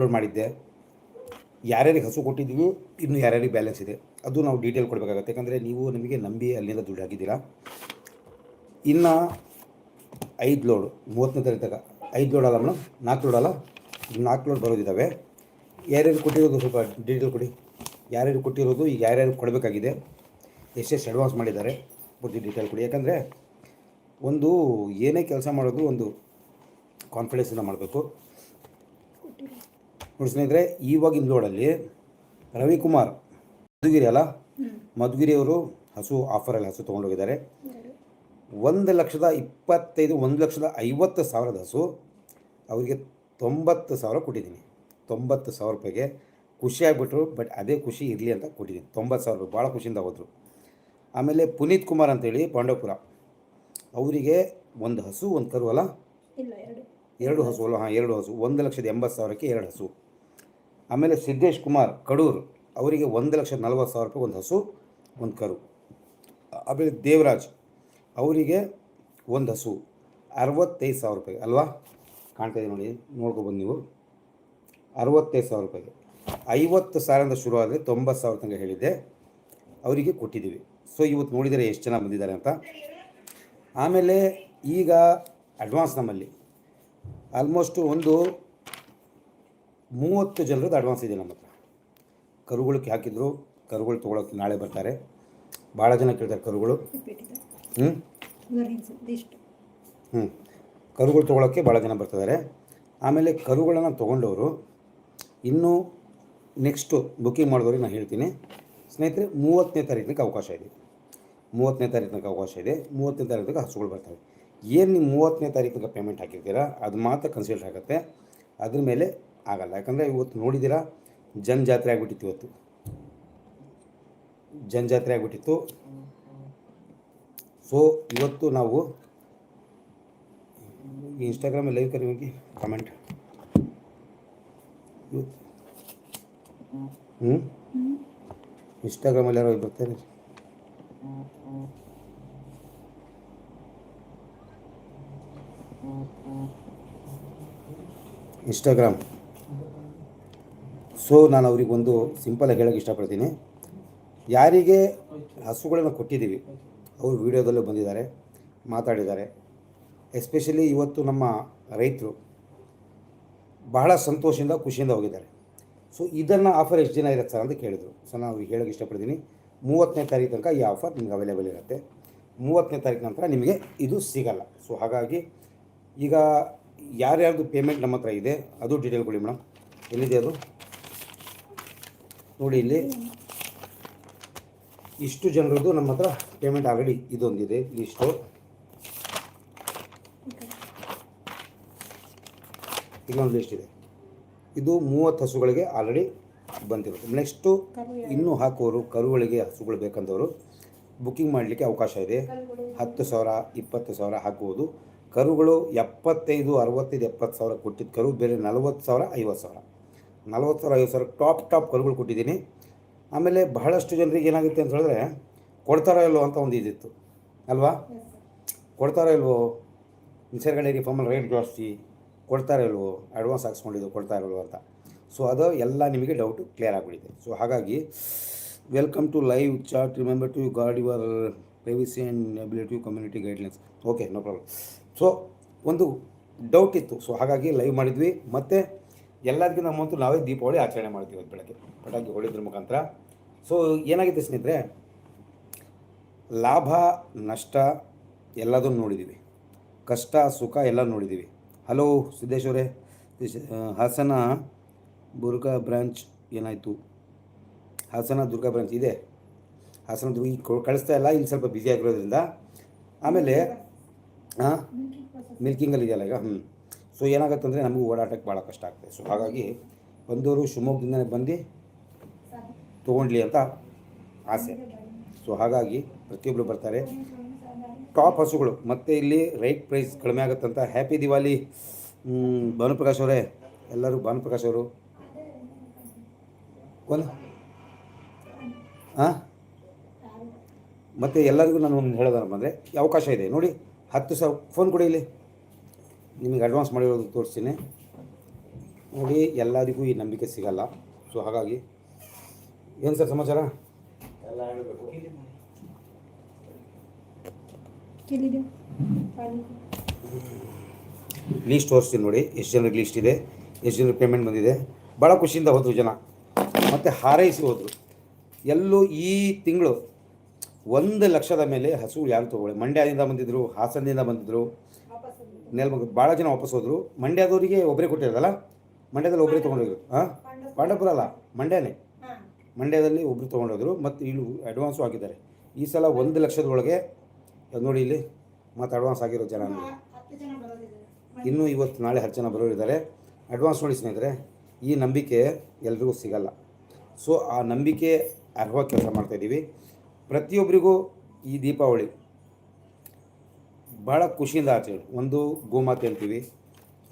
Upload ಮಾಡಿದ್ದೆ. ಯಾರ್ಯಾರಿಗೆ ಹಸು ಕೊಟ್ಟಿದ್ದೀವಿ ಇನ್ನು ಯಾರ್ಯಾರಿಗೆ ಬ್ಯಾಲೆನ್ಸ್ ಇದೆ, ಅದು ನಾವು ಡೀಟೇಲ್ ಕೊಡಬೇಕಾಗತ್ತೆ. ಯಾಕಂದರೆ ನೀವು ನಮಗೆ ನಂಬಿ ಅಲ್ಲಿಂದ ದುಡ್ಡು ಹಾಕಿದ್ದೀರಾ? ಇನ್ನು ಐದು ಲೋಡ್ ಮೂವತ್ತನೇ ತಾರೀಕು ಐದು ಲೋಡ್ ಅಲ್ಲ ಮೇಡಮ್, ನಾಲ್ಕು ಲೋಡ್ ಅಲ್ಲ? ನಾಲ್ಕು ಲೋಡ್ ಬರೋದಿದ್ದಾವೆ ಯಾರ್ಯಾರು ಕೊಟ್ಟಿರೋದು ಸ್ವಲ್ಪ ಡೀಟೇಲ್ ಕೊಡಿ. ಯಾರ್ಯಾರು ಕೊಟ್ಟಿರೋದು, ಈಗ ಯಾರ್ಯಾರು ಕೊಡಬೇಕಾಗಿದೆ? ಎಷ್ಟೆಷ್ಟು ಅಡ್ವಾನ್ಸ್ ಮಾಡಿದ್ದಾರೆ? ಪೂರ್ತಿ ಡೀಟೇಲ್ ಕೊಡಿ. ಯಾಕಂದರೆ ಒಂದು ಏನೇ ಕೆಲಸ ಮಾಡೋದು ಒಂದು ಕಾನ್ಫಿಡೆನ್ಸಿಂದ ಮಾಡಬೇಕು. ನೋಡಿ ಸ್ನೇಹಿತರೆ ಇವಾಗಿನ ಲೋಡಲ್ಲಿ ರವಿಕುಮಾರ್ ಮಧುಗಿರಿ ಅಲ್ಲ? ಮಧುಗಿರಿ ಅವರು ಹಸು ಆಫರಲ್ಲಿ ಹಸು ತೊಗೊಂಡೋಗಿದ್ದಾರೆ ಒಂದು ಲಕ್ಷದ ಇಪ್ಪತ್ತೈದು ಒಂದು ಲಕ್ಷದ ಐವತ್ತು ಸಾವಿರದ ಹಸು ಅವರಿಗೆ ತೊಂಬತ್ತು ಸಾವಿರ ಕೊಟ್ಟಿದ್ದೀನಿ. ತೊಂಬತ್ತು ಸಾವಿರ ರೂಪಾಯಿಗೆ. ಖುಷಿಯಾಗಿಬಿಟ್ರು ಬಟ್ ಅದೇ ಖುಷಿ ಇರಲಿ ಅಂತ ಕೊಟ್ಟಿದ್ದೀನಿ. ತೊಂಬತ್ತು ಸಾವಿರ ರೂಪಾಯಿ ಭಾಳ ಖುಷಿಯಿಂದ ಹೋದರು. ಆಮೇಲೆ ಪುನೀತ್ ಕುಮಾರ್ ಅಂತೇಳಿ ಪಾಂಡವಪುರ. ಅವರಿಗೆ ಒಂದು ಹಸು ಒಂದು ಕರು ಅಲ್ಲ? ಎರಡು ಹಸು ಅಲ್ಲ ಹಾಂ ಎರಡು ಹಸು. ಒಂದು ಲಕ್ಷದ ಎಂಬತ್ತು ಸಾವಿರಕ್ಕೆ ಎರಡು ಹಸು. ಆಮೇಲೆ ಸಿದ್ದೇಶ್ ಕುಮಾರ್ ಕಡೂರು ಅವರಿಗೆ ಒಂದು ಲಕ್ಷ ನಲ್ವತ್ತು ಸಾವಿರ ರೂಪಾಯಿ ಒಂದು ಹಸು, ಒಂದು ಕರು. ಆಮೇಲೆ ದೇವರಾಜ್ ಅವರಿಗೆ ಒಂದು ಹಸು, ಅರವತ್ತೈದು ಸಾವಿರ ರೂಪಾಯಿ. ಅಲ್ವಾ? ಕಾಣ್ತಾ ಇದೆ ನೋಡಿ, ನೋಡ್ಕೊಬಂದು ನೀವು. ಅರವತ್ತೈದು ಸಾವಿರ ರೂಪಾಯಿಗೆ ಐವತ್ತು ಸಾವಿರದಿಂದ ಶುರು ಆದರೆ ತೊಂಬತ್ತು ಸಾವಿರ ತನಕ ಹೇಳಿದ್ದೆ. ಅವರಿಗೆ ಕೊಟ್ಟಿದ್ದೀವಿ. ಸೊ ಇವತ್ತು ನೋಡಿದರೆ ಎಷ್ಟು ಜನ ಬಂದಿದ್ದಾರೆ ಅಂತ. ಆಮೇಲೆ ಈಗ ಅಡ್ವಾನ್ಸ್ ನಮ್ಮಲ್ಲಿ ಆಲ್ಮೋಸ್ಟು ಒಂದು ಮೂವತ್ತು ಜನರದ್ದು ಅಡ್ವಾನ್ಸ್ ಇದೆ ನಮ್ಮ ಹತ್ರ. ಕರುಗಳಿಗೆ ಹಾಕಿದ್ರು ಕರುಗಳು ತೊಗೊಳಕ್ಕೆ ನಾಳೆ ಬರ್ತಾರೆ. ಭಾಳ ಜನ ಕೇಳ್ತಾರೆ ಕರುಗಳು. ಹ್ಞೂ ಹ್ಞೂ ಕರುಗಳು ತೊಗೊಳಕ್ಕೆ ಭಾಳ ಜನ ಬರ್ತಿದ್ದಾರೆ. ಆಮೇಲೆ ಕರುಗಳನ್ನು ತೊಗೊಂಡವರು ಇನ್ನೂ ನೆಕ್ಸ್ಟು ಬುಕ್ಕಿಂಗ್ ಮಾಡಿದವ್ರಿಗೆ ನಾನು ಹೇಳ್ತೀನಿ. ಸ್ನೇಹಿತರೆ ಮೂವತ್ತನೇ ತಾರೀಕಿನಕ್ಕೆ ಅವಕಾಶ ಇದೆ. ಮೂವತ್ತನೇ ತಾರೀಕಿನಕ್ಕೆ ಅವಕಾಶ ಇದೆ. ಮೂವತ್ತನೇ ತಾರೀಕಿಗೆ ಹಸುಗಳು ಬರ್ತವೆ. ಏನು ನೀವು ಮೂವತ್ತನೇ ತಾರೀಕಿಗೆ ಪೇಮೆಂಟ್ ಹಾಕಿರ್ತೀರಾ ಅದು ಮಾತ್ರ ಕನ್ಸಿಡರ್ ಆಗುತ್ತೆ. ಅದ್ರ ಮೇಲೆ ಆಗಲ್ಲ. ಯಾಕಂದರೆ ಇವತ್ತು ನೋಡಿದ್ದೀರಾ, ಜನಜಾತ್ರೆ ಆಗಿಬಿಟ್ಟಿತ್ತು ಇವತ್ತು. ಜನಜಾತ್ರೆ ಆಗಿಬಿಟ್ಟಿತ್ತು. ಸೊ ಇವತ್ತು ನಾವು ಇನ್ಸ್ಟಾಗ್ರಾಮಲ್ಲಿ ಲೈವ್ ಕರಿ ಹೋಗಿ ಕಮೆಂಟ್ ಹ್ಞೂ ಇನ್ಸ್ಟಾಗ್ರಾಮಲ್ಲಿ ಯಾರೋ ಬರ್ತಾರೆ. ಇನ್ಸ್ಟಾಗ್ರಾಮ್ ಸೊ ನಾನು ಅವ್ರಿಗೆ ಒಂದು ಸಿಂಪಲಾಗಿ ಹೇಳೋಕ್ಕೆ ಇಷ್ಟಪಡ್ತೀನಿ. ಯಾರಿಗೆ ಹಸುಗಳನ್ನು ಕೊಟ್ಟಿದ್ದೀವಿ, ಅವರು ವಿಡಿಯೋದಲ್ಲೂ ಬಂದಿದ್ದಾರೆ, ಮಾತಾಡಿದ್ದಾರೆ. ಎಸ್ಪೆಷಲಿ ಇವತ್ತು ನಮ್ಮ ರೈತರು ಬಹಳ ಸಂತೋಷದಿಂದ, ಖುಷಿಯಿಂದ ಹೋಗಿದ್ದಾರೆ. ಸೊ ಇದನ್ನು ಆಫರ್ ಎಷ್ಟು ದಿನ ಇರುತ್ತೆ ಸರ್ ಅಂತ ಕೇಳಿದರು. ಸೊ ನಾನು ಅವ್ರಿಗೆ ಹೇಳೋಕ್ಕೆ ಇಷ್ಟಪಡ್ತೀನಿ. ಮೂವತ್ತನೇ ತಾರೀಕು ತನಕ ಈ ಆಫರ್ ನಿಮ್ಗೆ ಅವೈಲೇಬಲ್ ಇರುತ್ತೆ. ಮೂವತ್ತನೇ ತಾರೀಕು ನಂತರ ನಿಮಗೆ ಇದು ಸಿಗಲ್ಲ. ಸೊ ಹಾಗಾಗಿ ಈಗ ಯಾರ್ಯಾರ್ದು ಪೇಮೆಂಟ್ ನಮ್ಮ ಹತ್ರ ಇದೆ, ಅದು ಡೀಟೇಲ್ ಕೊಡಿ ಮೇಡಮ್ ಎಲ್ಲಿದೆ ಅದು? ನೋಡಿ ಇಲ್ಲಿ. ಇಷ್ಟು ಜನರದ್ದು ನಮ್ಮ ಹತ್ರ ಪೇಮೆಂಟ್ ಆಲ್ರೆಡಿ ಇದೊಂದಿದೆ, ಇಷ್ಟು. ಇನ್ನೊಂದು ಲಿಸ್ಟ್ ಇದೆ. ಇದು ಮೂವತ್ತು ಹಸುಗಳಿಗೆ ಆಲ್ರೆಡಿ ಬಂದಿರುತ್ತೆ ನೆಕ್ಸ್ಟು ಇನ್ನೂ ಹಾಕುವವರು ಕರುಗಳಿಗೆ ಹಸುಗಳು ಬೇಕಂದವರು ಬುಕ್ಕಿಂಗ್ ಮಾಡಲಿಕ್ಕೆ ಅವಕಾಶ ಇದೆ. ಹತ್ತು ಸಾವಿರ, ಇಪ್ಪತ್ತು ಸಾವಿರ ಹಾಕುವುದು. ಕರುಗಳು ಎಪ್ಪತ್ತೈದು, ಅರವತ್ತೈದು, ಎಪ್ಪತ್ತು ಸಾವಿರ ಕೊಟ್ಟಿದ್ದು ಕರು ಬೇರೆ ನಲವತ್ತು ಸಾವಿರ, ಐವತ್ತು ಸಾವಿರ. ನಲವತ್ತು ಸಾವಿರ, ಐವತ್ತು ಸಾವಿರ, ಟಾಪ್ ಟಾಪ್ ಕರುಗಳು ಕೊಟ್ಟಿದ್ದೀನಿ. ಆಮೇಲೆ ಬಹಳಷ್ಟು ಜನರಿಗೆ ಏನಾಗುತ್ತೆ ಅಂತ ಹೇಳಿದ್ರೆ, ಕೊಡ್ತಾರೋ ಇಲ್ವೋ ಅಂತ ಒಂದು ಇದಿತ್ತು. ಅಲ್ವಾ? ಕೊಡ್ತಾರೋ ಇಲ್ವೋ? ನಿಸರ್ಗ ಡೈರಿ ಫಾರ್ಮಲ್ಲಿ ರೇಟ್ ಜಾಸ್ತಿ, ಕೊಡ್ತಾರೋ ಇಲ್ವೋ? ಅಡ್ವಾನ್ಸ್ ಹಾಕ್ಸ್ಕೊಂಡಿದ್ದು ಕೊಡ್ತಾರೋ ಇಲ್ವೋ ಅಂತ. ಸೊ, ಅದು ಎಲ್ಲ ನಿಮಗೆ ಡೌಟು ಕ್ಲಿಯರ್ ಆಗಿಬಿಟ್ಟಿದೆ ಸೊ, ಹಾಗಾಗಿ welcome to live chat remember to guard your privacy and ability community guidelines okay no problem so ಒಂದು ಡೌಟ್ ಇತ್ತು. ಸೊ ಹಾಗಾಗಿ ಲೈವ್ ಮಾಡಿದ್ವಿ. ಮತ್ತು ಎಲ್ಲದಕ್ಕಿಂತ ನಮ್ಮಂತೂ ನಾವೇ ದೀಪಾವಳಿ ಆಚರಣೆ ಮಾಡ್ತೀವಿ ಇವತ್ತು ಬೆಳಗ್ಗೆ. ಪಟಾಕಿ ಹೊಡಿದ್ರ ಮುಖಾಂತರ. ಸೊ ಏನಾಗಿದೆ ಸ್ನೇಹಿತರೆ? ಲಾಭ ನಷ್ಟ ಎಲ್ಲದನ್ನು ನೋಡಿದ್ದೀವಿ ಕಷ್ಟ ಸುಖ ಎಲ್ಲ ನೋಡಿದ್ದೀವಿ ಹಲೋ ಸಿದ್ದೇಶ್ ಅವರೇ ಸಿದ್ದೇಶ್- ಆ, ಹಾಸನ ದುರ್ಗಾ ಬ್ರಾಂಚ್ ಏನಾಯಿತು? ಹಾಸನ ದುರ್ಗಾ ಬ್ರಾಂಚ್ ಇದೆ. ಹಾಸನ ದುರ್ಗ ಕಳಿಸ್ತಾ ಇಲ್ಲ. ಇಲ್ಲಿ ಸ್ವಲ್ಪ ಬ್ಯುಸಿ ಆಗಿರೋದ್ರಿಂದ. ಆಮೇಲೆ ಹಾಂ? ಮಿಲ್ಕಿಂಗಲ್ಲಿ ಇದೆಯಲ್ಲ ಈಗ? ಹ್ಞೂ ಸೊ ಏನಾಗುತ್ತೆ ಅಂದರೆ ನಮಗೂ ಓಡಾಟಕ್ಕೆ ಭಾಳ ಕಷ್ಟ ಆಗ್ತದೆ. ಸೊ ಹಾಗಾಗಿ ಬಂದವರು ಶಿವಮೊಗ್ಗದಿಂದನೇ ಬಂದು ತೊಗೊಂಡ್ಲಿ ಅಂತ ಆಸೆ. ಸೊ ಹಾಗಾಗಿ ಪ್ರತಿಯೊಬ್ಬರು ಬರ್ತಾರೆ. ಟಾಪ್ ಹಸುಗಳು. ಮತ್ತು ಇಲ್ಲಿ ರೈಟ್ ಪ್ರೈಸ್ ಕಡಿಮೆ ಆಗುತ್ತಂತ ಹ್ಯಾಪಿ ದಿವಾಲಿ ಭಾನುಪ್ರಕಾಶ್ ಅವರೇ. ಎಲ್ಲರೂ ಭಾನುಪ್ರಕಾಶ್ ಅವರು. ಒಂದು. ಹಾಂ? ಮತ್ತು ಎಲ್ಲರಿಗೂ ನಾನು ಒಂದು ಹೇಳೋದಪ್ಪ ಅಂದರೆ ಅವಕಾಶ ಇದೆ. ನೋಡಿ ಹತ್ತು ಸಾವಿರ ಫೋನ್ ಕೊಡಿ ಇಲ್ಲಿ. ನಿಮಗೆ ಅಡ್ವಾನ್ಸ್ ಮಾಡಿರೋದು ತೋರಿಸ್ತೀನಿ. ನೋಡಿ ಎಲ್ಲರಿಗೂ ಈ ನಂಬಿಕೆ ಸಿಗಲ್ಲ. ಸೊ ಹಾಗಾಗಿ ಏನು ಸರ್ ಸಮಾಚಾರ? ಎಲ್ಲ ಹೇಳಬೇಕು. ಲೀಸ್ಟ್ ತೋರಿಸ್ತೀನಿ ನೋಡಿ. ಎಷ್ಟು ಜನರಿಗೆ ಲೀಸ್ಟ್ ಇದೆ? ಎಷ್ಟು ಜನರಿಗೆ ಪೇಮೆಂಟ್ ಬಂದಿದೆ? ಭಾಳ ಖುಷಿಯಿಂದ ಹೋದರು ಜನ. ಮತ್ತು ಹಾರೈಸಿ ಹೋದರು. ಎಲ್ಲೂ ಈ ತಿಂಗಳು ಒಂದು ಲಕ್ಷದ ಮೇಲೆ ಹಸು ಯಾರು ತೊಗೊಳ್ಳಿ? ಮಂಡ್ಯದಿಂದ ಬಂದಿದ್ದರು ಹಾಸನದಿಂದ ಬಂದಿದ್ದರು ನೆಲಮಂಗ ಭಾಳ ಜನ ವಾಪಸ್ ಹೋದರು. ಮಂಡ್ಯದವರಿಗೆ ಒಬ್ಬರೇ ಕೊಟ್ಟಿರೋದಲ್ಲ? ಮಂಡ್ಯದಲ್ಲಿ ಒಬ್ಬರೇ ತೊಗೊಂಡೋದ್ರು ಹಾಂ? ಪಾಂಡವಪುರ ಅಲ್ಲ, ಮಂಡ್ಯನೇ. ಮಂಡ್ಯದಲ್ಲಿ ಒಬ್ಬರು ತೊಗೊಂಡೋದ್ರು ಮತ್ತು ಇಲ್ಲಿ ಅಡ್ವಾನ್ಸು ಆಗಿದ್ದಾರೆ ಈ ಸಲ ಒಂದು ಲಕ್ಷದೊಳಗೆ ನೋಡಿ ಇಲ್ಲಿ, ಮತ್ತು ಅಡ್ವಾನ್ಸ್ ಆಗಿರೋ ಜನ ಇನ್ನೂ ಇವತ್ತು ನಾಳೆ ಹತ್ತು ಜನ ಬರೋರಿದ್ದಾರೆ. ಅಡ್ವಾನ್ಸ್ ನೋಡಿ ಸ್ನೇಹಿತರೆ, ಈ ನಂಬಿಕೆ ಎಲ್ರಿಗೂ ಸಿಗಲ್ಲ. ಸೊ ಆ ನಂಬಿಕೆ ಅರ್ಹವಾಗಿ ಕೆಲಸ ಮಾಡ್ತಾಯಿದ್ದೀವಿ ಪ್ರತಿಯೊಬ್ಬರಿಗೂ ಈ ದೀಪಾವಳಿ ಭಾಳ ಖುಷಿಯಿಂದ ಆಚರಣೆ. ಒಂದು ಗೋಮಾತೆ ಅಂತೀವಿ.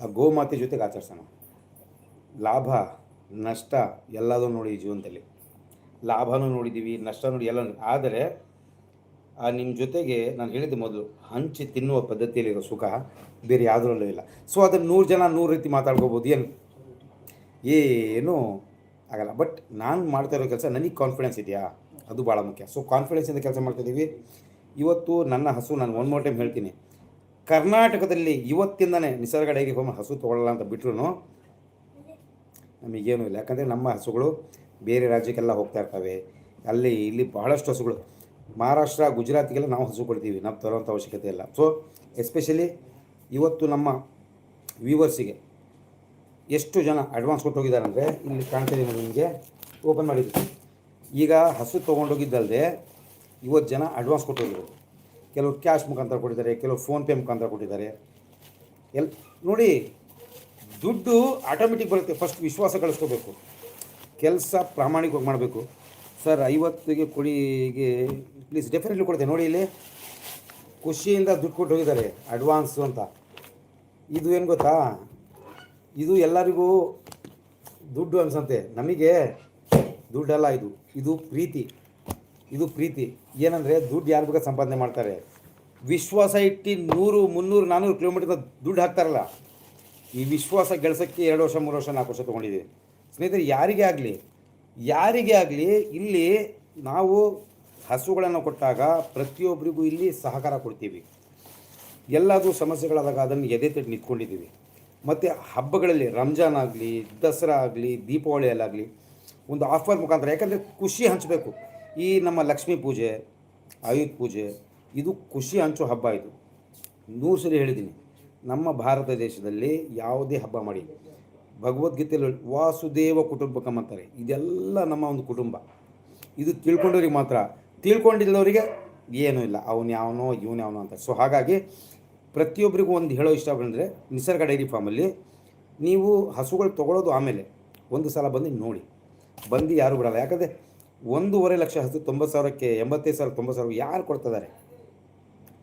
ಆ ಗೋಮಾತೆ ಜೊತೆಗೆ ಆಚರಿಸೋಣ. ಲಾಭ, ನಷ್ಟ ಎಲ್ಲದೂ ನೋಡಿ ಜೀವನದಲ್ಲಿ. ಲಾಭನೂ ನೋಡಿದ್ದೀವಿ ನಷ್ಟ ನೋಡಿ ಎಲ್ಲ ಆದರೆ ಆ ನಿಮ್ಮ ಜೊತೆಗೆ ನಾನು ಹೇಳಿದ್ದೆ ಮೊದಲು, ಹಂಚಿ ತಿನ್ನುವ ಪದ್ಧತಿಯಲ್ಲಿರೋ ಸುಖ ಬೇರೆ ಯಾವುದರಲ್ಲೂ ಇಲ್ಲ. ಸೊ ಅದನ್ನು ನೂರು ಜನ ನೂರು ರೀತಿ ಮಾತಾಡ್ಕೋಬೋದು. ಏನು? ಏನೂ ಆಗಲ್ಲ. ಬಟ್ ನಾನು ಮಾಡ್ತಾ ಇರೋ ಕೆಲಸ, ನನಗೆ ಕಾನ್ಫಿಡೆನ್ಸ್ ಇದೆಯಾ? ಅದು ಭಾಳ ಮುಖ್ಯ. ಸೊ ಕಾನ್ಫಿಡೆನ್ಸಿಂದ ಕೆಲಸ ಮಾಡ್ತಿದ್ದೀವಿ ಇವತ್ತು ನನ್ನ ಹಸು, ನಾನು ಒನ್ ಮೋರ್ ಟೈಮ್ ಹೇಳ್ತೀನಿ. ಕರ್ನಾಟಕದಲ್ಲಿ ಇವತ್ತಿಂದನೇ ನಿಸರ್ಗ ಡೈರಿ ಫಾರ್ಮ್ ಹಸು ತೊಗೊಳ್ಳಲ್ಲ ಅಂತ ಬಿಟ್ರು ನಮಗೇನು ಇಲ್ಲ. ಯಾಕಂದರೆ ನಮ್ಮ ಹಸುಗಳು ಬೇರೆ ರಾಜ್ಯಕ್ಕೆಲ್ಲ ಹೋಗ್ತಾ ಇರ್ತವೆ. ಅಲ್ಲಿ, ಇಲ್ಲಿ ಬಹಳಷ್ಟು ಹಸುಗಳು. ಮಹಾರಾಷ್ಟ್ರ, ಗುಜರಾತಿಗೆಲ್ಲ ನಾವು ಹಸು ಕೊಡ್ತೀವಿ. ನಾವು ತರುವಂಥ ಅವಶ್ಯಕತೆ ಇಲ್ಲ. ಸೊ ಎಸ್ಪೆಷಲಿ ಇವತ್ತು ನಮ್ಮ ವ್ಯೂವರ್ಸಿಗೆ ಎಷ್ಟು ಜನ ಅಡ್ವಾನ್ಸ್ ಕೊಟ್ಟು ಹೋಗಿದ್ದಾರೆ ಅಂದರೆ ಇಲ್ಲಿ ಕಾಣ್ತಿದೆ ನೋಡಿ ನಿಮಗೆ. ಓಪನ್ ಮಾಡಿದ್ದು ಈಗ ಹಸು ತೊಗೊಂಡೋಗಿದ್ದಲ್ಲದೆ ಇವತ್ತು ಜನ ಅಡ್ವಾನ್ಸ್ ಕೊಟ್ಟೋಗಿದ್ರು ಕೆಲವರು ಕ್ಯಾಶ್ ಮುಖಾಂತರ ಕೊಟ್ಟಿದ್ದಾರೆ, ಕೆಲವರು ಫೋನ್ಪೇ ಮುಖಾಂತರ ಕೊಟ್ಟಿದ್ದಾರೆ. ಎಲ್, ನೋಡಿ, ದುಡ್ಡು ಆಟೋಮೆಟಿಕ್ ಬರುತ್ತೆ ಫಸ್ಟ್ ವಿಶ್ವಾಸ ಕಳಿಸ್ಕೋಬೇಕು. ಕೆಲಸ ಪ್ರಾಮಾಣಿಕವಾಗಿ ಮಾಡಬೇಕು. ಸರ್, ಐವತ್ತಿಗೆ ಕೊಡಿಗೆ ಪ್ಲೀಸ್ ಡೆಫಿನೆಟ್ಲಿ ಕೊಡ್ತೇನೆ ನೋಡಿ ಇಲ್ಲಿ, ಖುಷಿಯಿಂದ ದುಡ್ಡು ಕೊಟ್ಟು ಹೋಗಿದ್ದಾರೆ ಅಡ್ವಾನ್ಸು ಅಂತ. ಇದು ಏನು ಗೊತ್ತಾ? ಇದು ಎಲ್ಲರಿಗೂ ದುಡ್ಡು ಅನ್ಸಂತೆ ನಮಗೆ ದುಡ್ಡಲ್ಲ ಇದು. ಇದು ಪ್ರೀತಿ. ಇದು ಪ್ರೀತಿ. ಏನಂದರೆ ದುಡ್ಡು ಯಾರು ಬೇಕಾದ ಸಂಪಾದನೆ ಮಾಡ್ತಾರೆ? ವಿಶ್ವಾಸ ಇಟ್ಟು ನೂರು, ಮುನ್ನೂರು ನಾನ್ನೂರು ಕಿಲೋಮೀಟರ್ ದುಡ್ಡು ಹಾಕ್ತಾರಲ್ಲ. ಈ ವಿಶ್ವಾಸ ಗೆಲ್ಸೋಕ್ಕೆ ಎರಡು ವರ್ಷ, ಮೂರು ವರ್ಷ, ನಾಲ್ಕು ವರ್ಷ ತೊಗೊಂಡಿದ್ದೀವಿ. ಸ್ನೇಹಿತರೆ, ಯಾರಿಗೆ ಆಗಲಿ ಯಾರಿಗೆ ಆಗಲಿ, ಇಲ್ಲಿ ನಾವು ಹಸುಗಳನ್ನು ಕೊಟ್ಟಾಗ ಪ್ರತಿಯೊಬ್ಬರಿಗೂ ಇಲ್ಲಿ ಸಹಕಾರ ಕೊಡ್ತೀವಿ. ಎಲ್ಲದೂ ಸಮಸ್ಯೆಗಳಾದಾಗ ಅದನ್ನು ಎದೆ ತಟ್ಟು ನಿಂತ್ಕೊಂಡಿದ್ದೀವಿ. ಮತ್ತು ಹಬ್ಬಗಳಲ್ಲಿ, ರಂಜಾನ್ ಆಗಲಿ, ದಸರಾ ಆಗಲಿ ದೀಪಾವಳಿಯಲ್ಲಾಗಲಿ ಒಂದು ಆಫರ್ ಮುಖಾಂತರ, ಯಾಕಂದರೆ ಖುಷಿ ಹಂಚಬೇಕು. ಈ ನಮ್ಮ ಲಕ್ಷ್ಮೀ ಪೂಜೆ, ಆಯುಧ ಪೂಜೆ, ಇದು ಖುಷಿ ಹಂಚೋ ಹಬ್ಬ ಇದು. ನೂರು ಸರಿ ಹೇಳಿದ್ದೀನಿ. ನಮ್ಮ ಭಾರತ ದೇಶದಲ್ಲಿ ಯಾವುದೇ ಹಬ್ಬ ಮಾಡಿ ಭಗವದ್ಗೀತೆಯಲ್ಲಿ ವಾಸುದೇವ ಕುಟುಂಬಕಂ ಅಂತಾರೆ ಇದೆಲ್ಲ ನಮ್ಮ ಒಂದು ಕುಟುಂಬ. ಇದು ತಿಳ್ಕೊಂಡವ್ರಿಗೆ ಮಾತ್ರ. ತಿಳ್ಕೊಂಡಿಲ್ಲದವರಿಗೆ ಏನೂ ಇಲ್ಲ. ಅವನು ಯಾವನೋ, ಇವನು ಯಾವನೋ ಅಂತ. ಸೊ ಹಾಗಾಗಿ ಪ್ರತಿಯೊಬ್ಬರಿಗೂ ಒಂದು ಹೇಳೋ ಇಷ್ಟ ಬಂದರೆ, ನಿಸರ್ಗ ಡೈರಿ ಫಾರ್ಮಲ್ಲಿ ನೀವು ಹಸುಗಳು ತೊಗೊಳೋದು ಆಮೇಲೆ ಒಂದು ಸಲ ಬಂದು ನೋಡಿ. ಬಂದು ಯಾರು ಬಿಡಲ್ಲ. ಯಾಕಂದರೆ ಒಂದೂವರೆ ಲಕ್ಷ ಹಸು ತೊಂಬತ್ತು ಸಾವಿರಕ್ಕೆ ಎಂಬತ್ತೈದು ಸಾವಿರ, ತೊಂಬತ್ತು ಸಾವಿರ ಯಾರು ಕೊಡ್ತಿದ್ದಾರೆ?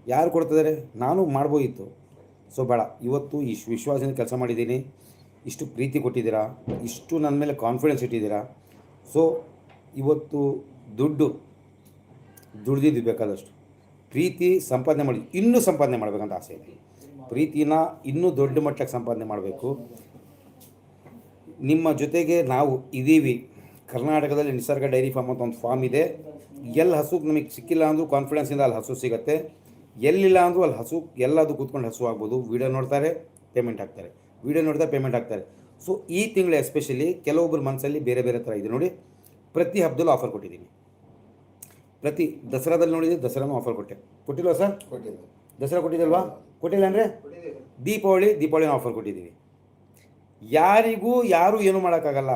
ಯಾರು ಕೊಡ್ತಿದ್ದಾರೆ? ನಾನು ಮಾಡ್ಬೋದಿತ್ತು. ಸೊ ಬೇಡ. ಇವತ್ತು ಇಷ್ಟು ವಿಶ್ವಾಸದಿಂದ ಕೆಲಸ ಮಾಡಿದ್ದೀನಿ. ಇಷ್ಟು ಪ್ರೀತಿ ಕೊಟ್ಟಿದ್ದೀರಾ? ಇಷ್ಟು ನನ್ನ ಮೇಲೆ ಕಾನ್ಫಿಡೆನ್ಸ್ ಇಟ್ಟಿದ್ದೀರಾ? ಸೊ ಇವತ್ತು ದುಡ್ಡು, ದುಡ್ದಿದ್ದು ಬೇಕಾದಷ್ಟು. ಪ್ರೀತಿ ಸಂಪಾದನೆ ಮಾಡಿ, ಇನ್ನೂ ಸಂಪಾದನೆ ಮಾಡಬೇಕಂತ ಆಸೆ ಇದೆ. ಪ್ರೀತಿನ ಇನ್ನೂ ದೊಡ್ಡ ಮಟ್ಟಕ್ಕೆ ಸಂಪಾದನೆ ಮಾಡಬೇಕು. ನಿಮ್ಮ ಜೊತೆಗೆ ನಾವು ಇದ್ದೀವಿ. ಕರ್ನಾಟಕದಲ್ಲಿ ನಿಸರ್ಗ ಡೈರಿ ಫಾರ್ಮ್ ಅಂತ ಒಂದು ಫಾರ್ಮ್ ಇದೆ. ಎಲ್ಲಿ ಹಸು ನಮಗೆ ಸಿಕ್ಕಿಲ್ಲ ಅಂದರೂ ಕಾನ್ಫಿಡೆನ್ಸಿಂದ ಅಲ್ಲಿ ಹಸು ಸಿಗುತ್ತೆ. ಎಲ್ಲಿಲ್ಲ ಅಂದರೂ ಅಲ್ಲಿ ಹಸು ಎಲ್ಲದು ಕೂತ್ಕೊಂಡು ಹಸು ಆಗ್ಬೋದು. ವೀಡಿಯೋ ನೋಡ್ತಾರೆ ಪೇಮೆಂಟ್ ಹಾಕ್ತಾರೆ. ವೀಡಿಯೋ ನೋಡ್ತಾರೆ ಪೇಮೆಂಟ್ ಹಾಕ್ತಾರೆ. ಸೊ ಈ ತಿಂಗಳು ಎಸ್ಪೆಷಲಿ ಕೆಲವೊಬ್ಬರ ಮನಸ್ಸಲ್ಲಿ ಬೇರೆ ಬೇರೆ ಥರ ಇದೆ ನೋಡಿ. ಪ್ರತಿ ಹಬ್ಬದಲ್ಲೂ ಆಫರ್ ಕೊಟ್ಟಿದ್ದೀನಿ. ಪ್ರತಿ ದಸರಾದಲ್ಲಿ ನೋಡಿದ್ರೆ ದಸರಾನೂ ಆಫರ್ ಕೊಟ್ಟೆ. ಕೊಟ್ಟಿಲ್ವಾ ಸರ್ ಕೊಟ್ಟಿಲ್ಲ. ದಸರಾ ಕೊಟ್ಟಿದ್ದಲ್ವಾ? ಕೊಟ್ಟಿಲ್ಲ ಅಂದರೆ? ದೀಪಾವಳಿ ದೀಪಾವಳಿನ ಆಫರ್ ಕೊಟ್ಟಿದ್ದೀವಿ. ಯಾರಿಗೂ ಯಾರೂ ಏನೂ ಮಾಡೋಕ್ಕಾಗಲ್ಲ.